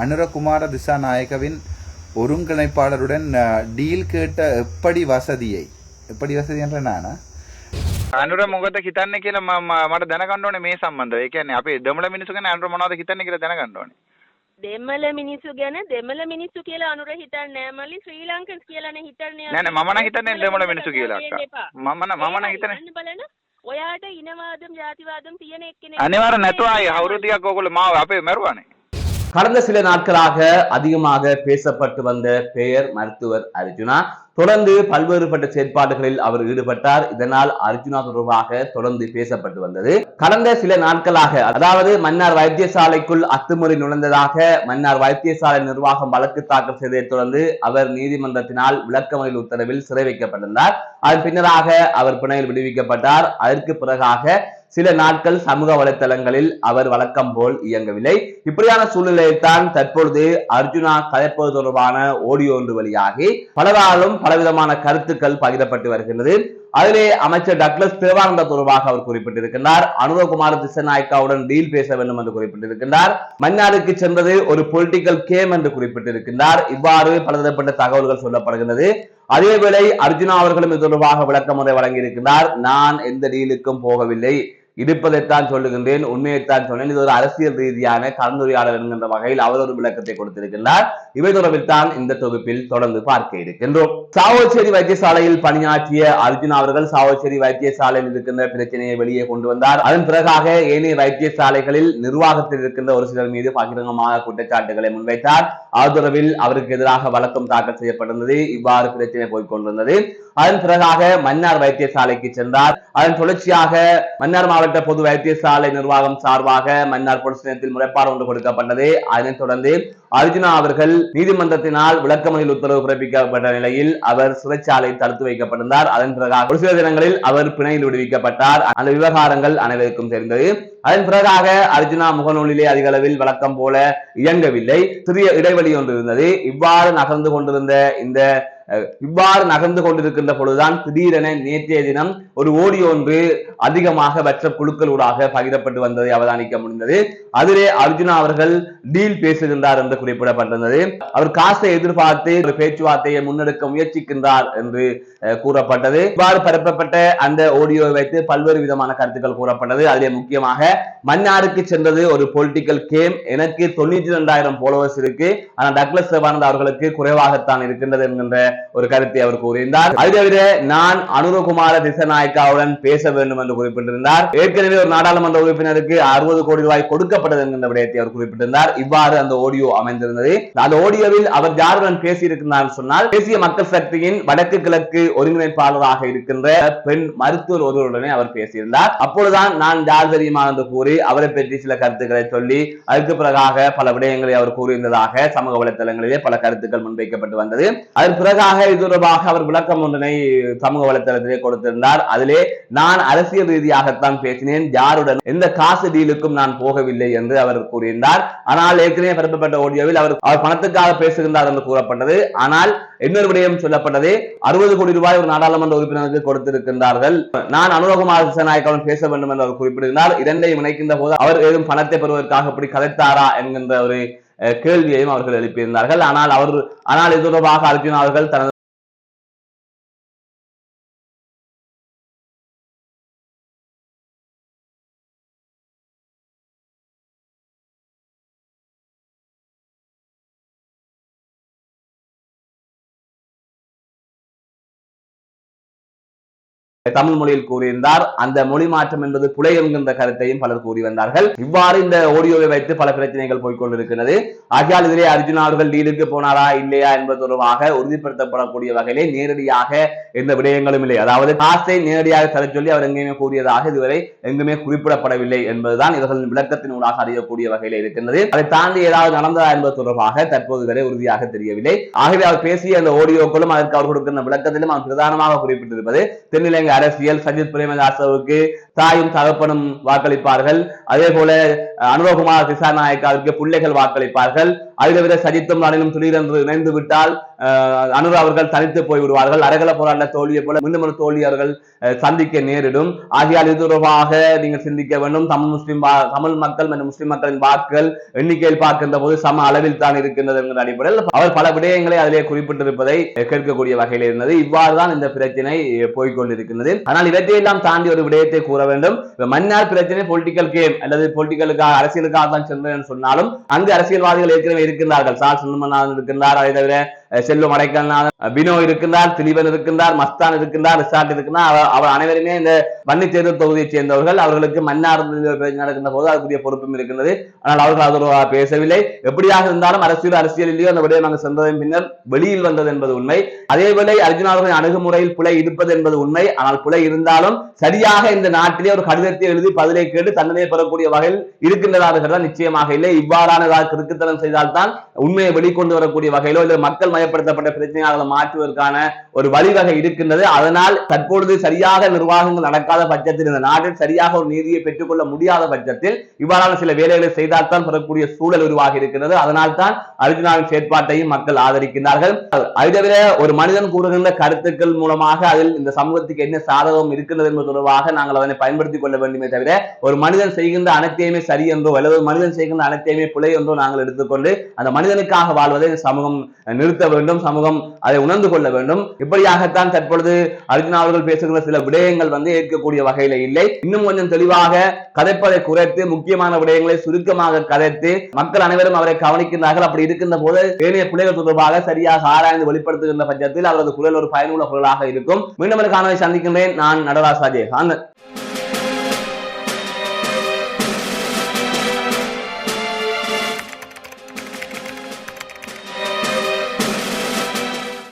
அனுரகுமார திசாநாயகவின் ஒருங்கிணைப்பாளருடன் அஹ், deal கேட்ட எப்படி வசதியை எப்படி வசதி என்ற நானா අනුර මොකද හිතන්නේ කියලා මම මම- මට දැනගන්න ඕනේ මේ සම්බන්ධව. ඒ කියන්නේ අපි දෙමළ මිනිස්සු ගැන අනුර මොනවද හිතන්නේ කියලා දැනගන්න ඕනේ. දෙමළ මිනිස්සු ගැන දෙමළ මිනිස්සු කියලා අනුර හිතන්නේ නෑ මල්ලි ශ්‍රී ලංකන්ස් කියලානේ හිතන්නේ නෑ නෑ මම නම් හිතන්නේ දෙමළ මිනිස්සු කියලා අක්කා. එපා. මම නම් මම නම් හිතන්නේ බලන්න බලන්න ඔයාට ඉනවාදම් ජාතිවාදම් තියෙන එක්කෙනෙක් අනිවාර්ය නැතුව ආයේ අවුරුදු ටිකක් ඕගොල්ලෝ මාව අපේ මරුවානේ. கடந்த சில நாட்களாக அதிகமாக பேசப்பட்டு வந்த பெயர் மருத்துவர் அர்ஜுனா. தொடர்ந்து பல்வேறுபட்ட செயற்பாடுகளில் அவர் ஈடுபட்டார். இதனால் அர்ஜுனா தொடர்பாக தொடர்ந்து பேசப்பட்டு வந்தது. கடந்த சில நாட்களாக அதாவது மன்னார் வைத்தியசாலைக்குள் அத்துமுறை நுழைந்ததாக மன்னார் வைத்தியசாலை நிர்வாகம் வழக்கு தாக்கல் செய்ததைத் தொடர்ந்து அவர் நீதிமன்றத்தினால் விளக்கமறியல் உத்தரவில் சிறை வைக்கப்பட்டிருந்தார். அதன் பின்னராக அவர் பிணையில் விடுவிக்கப்பட்டார். அதற்கு பிறகாக சில நாட்கள் சமூக வலைத்தளங்களில் அவர் வழக்கம் போல் இயங்கவில்லை. இப்படியான சூழ்நிலையில் தான் தற்பொழுது அர்ஜுனா கலைப்பது தொடர்பான ஆடியோ ஒன்று வெளியாகி பலராலும் பலவிதமான கருத்துக்கள் பகிரப்பட்டு வருகின்றது. அதிலே அமைச்சர் டக்ளஸ் தேவானந்தா தொடர்பாக அவர் குறிப்பிட்டிருக்கின்றார். அனுரகுமார் திசநாயக்காவுடன் டீல் பேச வேண்டும் என்று குறிப்பிட்டிருக்கின்றார். மன்னாருக்கு சென்றது ஒரு பொலிட்டிக்கல் கேம் என்று குறிப்பிட்டிருக்கின்றார். இவ்வாறு பலதரப்பட்ட தகவல்கள் சொல்லப்படுகின்றது. அதேவேளை அர்ஜுனா அவர்களும் இது தொடர்பாக விளக்கமுறை வழங்கியிருக்கிறார் நான் எந்த டீலுக்கும் போகவில்லை. இருப்பதைத்தான் சொல்லுகின்றேன் உண்மையைத்தான் சொன்னேன். இது ஒரு அரசியல் ரீதியான கலந்துரையாடல் என்கின்ற வகையில் அவர் ஒரு விளக்கத்தை கொடுத்திருக்கின்றார். இவை தொடர்பில் தான் இந்த தொகுப்பில் தொடர்ந்து பார்க்க இருக்கின்றோம். சாவச்சேரி வைத்தியசாலையில் பணியாற்றிய அர்ஜுன் அவர்கள் சாவச்சேரி வைத்தியசாலையில் இருக்கின்ற பிரச்சனையை வெளியே கொண்டு வந்தார். அதன் பிறகாக ஏனைய வைத்தியசாலைகளில் நிர்வாகத்தில் இருக்கின்ற ஒரு சிலர் மீது பகிரங்கமாக குற்றச்சாட்டுகளை முன்வைத்தார். அது அவருக்கு எதிராக வழக்கம் தாக்கல் செய்யப்பட்டிருந்தது. இவ்வாறு பிரச்சனை போய்கொண்டிருந்தது அதன் பிறகாக மன்னார் வைத்தியசாலைக்கு சென்றார். அதன் தொடர்ச்சியாக மன்னார் மாவட்ட பொது வைத்தியசாலை நிர்வாகம் சார்பாக மன்னார் போலீஸ் நிலையத்தில் முறைப்பாடு ஒன்று கொடுக்கப்பட்டது. அதனைத் தொடர்ந்து அர்ஜுனா அவர்கள் நீதிமன்றத்தினால் விளக்கமறியல் உத்தரவு பிறப்பிக்கப்பட்ட நிலையில் அவர் சிறைச்சாலை தடுத்து வைக்கப்பட்டிருந்தார். அதன் பிறகு ஒரு சில தினங்களில் அவர் பிணையில் விடுவிக்கப்பட்டார். அந்த விவகாரங்கள் அனைவருக்கும் தெரிந்தது. அதன் பிறகாக அர்ஜுனா முகநூலிலே அதிக அளவில் வழக்கம் போல இயங்கவில்லை. சிறிய இடைவெளி ஒன்று இருந்தது. இவ்வாறு நகர்ந்து கொண்டிருந்த இந்த இவ்வாறு நகர்ந்து கொண்டிருக்கின்ற பொழுதுதான் திடீரென நேற்றைய தினம் ஒரு ஓடி ஒன்று அதிகமாக மற்ற குழுக்களூடாக பகிரப்பட்டு வந்ததை அவதானிக்க முடிந்தது. அதிலே அர்ஜுனா அவர்கள் டீல் பேசுகின்றார் என்று குறிப்பிடப்பட்டிருந்தது. அவர் காசை எதிர்பார்த்து ஒரு பேச்சுவார்த்தையை முன்னெடுக்க முயற்சிக்கின்றார் என்று கூறப்பட்டது. இவ்வாறு பரப்பப்பட்ட அந்த ஆடியோவை வைத்து பல்வேறு விதமான கருத்துக்கள் கூறப்பட்டது. அதிலே முக்கியமாக மன்னாருக்கு சென்றது ஒரு பொலிட்டிக்கல் கேம் எனக்கு தொண்ணூற்றி ரெண்டாயிரம் ஃபாலோவர்ஸ் இருக்கு. ஆனால் டக்ளஸ் சிவானந்த் அவர்களுக்கு குறைவாகத்தான் இருக்கின்றது என்கின்ற ஒரு கருத்தை அவர் கூறியிருந்தார். அது தவிர நான் அனுரகுமார திசநாயக்காவுடன் பேச வேண்டும் என்று குறிப்பிட்டிருந்தார். ஏற்கனவே ஒரு நாடாளுமன்ற உறுப்பினருக்கு அறுபது கோடி ரூபாய் கொடுக்கப்பட்டது என்கின்ற விடயத்தை அவர் குறிப்பிட்டிருந்தார். இவ்வாறு அந்த ஆடியோ அமைந்திருந்தது. அந்த ஓடியோவில் அவர் யாருடன் பேசியிருக்கிறார் சொன்னால் தேசிய மக்கள் சக்தியின் வடக்கு கிழக்கு ஒருங்கிணைப்பாளராக இருக்கின்ற பெண் மருத்துவர் ஒருவருடனே அவர் பேசியிருந்தார். அப்பொழுதுதான் நான் யார் தெரியுமா என்று கூறி அவரை பற்றி சில கருத்துக்களை சொல்லி அதுக்கு பிறகாக பல விடயங்களை அவர் கூறியிருந்ததாக சமூக வலைத்தளங்களிலே பல கருத்துக்கள் முன்வைக்கப்பட்டு வந்தது. அதன் பிறகாக இது தொடர்பாக அவர் விளக்கம் ஒன்றினை சமூக வலைத்தளத்திலே கொடுத்திருந்தார். அதிலே நான் அரசியல் ரீதியாகத்தான் பேசினேன். யாருடன் எந்த காசு டீலுக்கும் நான் போகவில்லை என்று அவர் கூறியிருந்தார். ஆனால் ஏற்கனவே பரப்பப்பட்ட ஆடியோவில் அவர் அவர் பணத்துக்காக பேசுகின்றார் என்று கூறப்பட்டது. ஆனால் இன்னொரு விடயம் சொல்லப்பட்டது. அறுபது கோடி ரூபாய் ஒரு நாடாளுமன்ற உறுப்பினருக்கு கொடுத்திருக்கின்றார்கள். நான் அனுரகுமார் திசாநாயக்காவுடன் பேச வேண்டும் என்று அவர் குறிப்பிடுகிறார் இரண்டையும் இணைக்கின்ற போது அவர் ஏதும் பணத்தை பெறுவதற்காக இப்படி கதைத்தாரா என்கின்ற ஒரு கேள்வியையும் அவர்கள் எழுப்பியிருந்தார்கள். ஆனால் அவர் ஆனால் இது தொடர்பாக அர்ஜுன் அவர்கள் தனது தமிழ் மொழியில் கூறியிருந்தார். அந்த மொழி மாற்றம் என்பது புலை என்கின்ற கருத்தையும் பலர் கூறி வந்தார்கள். இவ்வாறு இந்த ஆடியோவை வைத்து பல பிரச்சனைகள் போய்கொண்டிருக்கிறது ஆகியால் இதிலே அர்ஜுனா அவர்கள் டீலுக்கு போனாரா இல்லையா என்பது தொடர்பாக உறுதிப்படுத்தப்படக்கூடிய வகையிலே நேரடியாக எந்த விடயங்களும் இல்லை. அதாவது காசை நேரடியாக தர சொல்லி அவர் எங்கேயுமே கூறியதாக இதுவரை எங்குமே குறிப்பிடப்படவில்லை என்பதுதான் இவர்களின் விளக்கத்தின் ஊடாக அறியக்கூடிய வகையில இருக்கின்றது. அதை தாண்டி ஏதாவது நடந்ததா என்பது தொடர்பாக தற்போது வரை உறுதியாக தெரியவில்லை. ஆகவே அவர் பேசிய அந்த ஆடியோக்களும் அதற்கு அவர் கொடுக்கின்ற விளக்கத்திலும் அவர் பிரதானமாக குறிப்பிட்டிருப்பது தென்னிலங்கை R S real Sajid Prem के தாயும் தகப்பனும் வாக்களிப்பார்கள். அதே போல அஹ், அனுரகுமார் திசாநாயக்காவிற்கு பிள்ளைகள் வாக்களிப்பார்கள். அதை தவிர சஜித்தும் ரணிலும் திடீரென்று இணைந்து விட்டால் அஹ், அனுர அவர்கள் தனித்து போய்விடுவார்கள். அரகல போராட்ட தோல்வியை போல மீண்டும் ஒரு தோல்வி அவர்கள் சந்திக்க நேரிடும். ஆகையால் இது தொடர்பாக நீங்கள் சிந்திக்க வேண்டும். தமிழ் முஸ்லிம் தமிழ் மக்கள் மற்றும் முஸ்லிம் மக்களின் வாக்குகள் எண்ணிக்கையில் பார்க்கின்ற போது சம அளவில் தான் இருக்கின்றது என்கிற அடிப்படையில் அவர் பல விடயங்களை அதிலே குறிப்பிட்டிருப்பதை கேட்கக்கூடிய வகையில் இருந்தது. இவ்வாறு தான் இந்த பிரச்சனை போய்கொண்டிருக்கின்றது ஆனால் இவற்றையெல்லாம் தாண்டி ஒரு விடயத்தை கூற வேண்டும். மன்னார் பிரச்சனை பொலிட்டிக்கல் கேம் அல்லது பொலிட்டிக்கலுக்காக அரசியலுக்காக தான் சென்றேன் சொன்னாலும் அங்கு அரசியல்வாதிகள் ஏற்கனவே இருக்கின்றார்கள். சார் சுந்தரநாதன் இருக்கின்றார். அதை தவிர செல்வம் அடைக்கல்நாதன் அஹ், பினோ இருக்கின்றார் திலீபன் இருக்கின்றார் மஸ்தான் இருக்கின்றார் ரிசார்ட் இருக்கின்றார் அவர் அனைவருமே இந்த வன்னி தேர்தல் தொகுதியைச் சேர்ந்தவர்கள். அவர்களுக்கு மன்னார் நடக்கின்ற போது அதுக்குரிய பொறுப்பும் இருக்கின்றது. ஆனால் அவர்கள் ஆதரவாக பேசவில்லை. எப்படியாக இருந்தாலும் அரசியல் அரசியலிலேயோ அந்த விடயம் அங்கு சென்றதன் பின்னர் வெளியில் வந்தது என்பது உண்மை. அதேவேளை அர்ஜுனாவின் அணுகுமுறையில் பிழை இருப்பது என்பது உண்மை. ஆனால் பிழை இருந்தாலும் சரியாக இந்த நாட்டிலே ஒரு கடிதத்தை எழுதி பதிலை கேட்டு தண்டனை பெறக்கூடிய வகையில் இருக்கின்றதா நிச்சயமாக இல்லை. இவ்வாறான ஏதாவது செய்தால்தான் உண்மையை வெளிக்கொண்டு வரக்கூடிய வகையிலோ இல்லை மக்கள் மயப்படுத்தப்பட்ட பிரச்சனைகளை மாற்றுவதற்கான ஒரு வழிவகை இருக்கின்றது. அதனால் தற்பொழுது சரியாக நிர்வாகங்கள் நடக்காத பட்சத்தில் இந்த நாட்டில் சரியாக ஒரு நீதியை பெற்றுக்கொள்ள முடியாத பட்சத்தில் இவ்வாறான சில வேலைகளை செய்தால்தான் பெறக்கூடிய சூழல் உருவாகி இருக்கிறது அதனால் தான் அர்ஜுனாவின் செயற்பாட்டையும் மக்கள் ஆதரிக்கின்றார்கள். அதை தவிர ஒரு மனிதன் கூறுகின்ற கருத்துக்கள் மூலமாக அதில் இந்த சமூகத்துக்கு என்ன சாதகம் இருக்கின்றது என்பது தொடர்பாக நாங்கள் அதனை பயன்படுத்திக் கொள்ள வேண்டுமே தவிர ஒரு மனிதன் செய்கின்ற அனைத்தையுமே சரி என்றோ அல்லது ஒரு மனிதன் செய்கின்ற அனைத்தையுமே பிழை என்றோ நாங்கள் எடுத்துக்கொண்டு அந்த மனிதனுக்காக வாழ்வதை இந்த சமூகம் நிறுத்த வேண்டும் சமூகம் அதை உணர்ந்து கொள்ள வேண்டும். இப்படியாகத்தான் தற்பொழுது அர்ஜுனா அவர்கள் பேசுகிற சில விடயங்கள் வந்து ஏற்கக்கூடிய வகையில இல்லை. இன்னும் கொஞ்சம் தெளிவாக கதைப்பதை குறைத்து முக்கியமான விடயங்களை சுருக்கமாக கதைத்து மக்கள் அனைவரும் அவரை கவனிக்கின்றார்கள். அப்படி இருக்கின்ற போது ஏனைய பிள்ளைகள் தொடர்பாக சரியாக ஆராய்ந்து வெளிப்படுத்துகின்ற பட்சத்தில் அவரது குரல் ஒரு பயனுள்ள குரலாக இருக்கும். மீண்டும் ஒரு காணொலி சந்திக்கின்றேன். நான் நடராஜ் ராஜேஷ்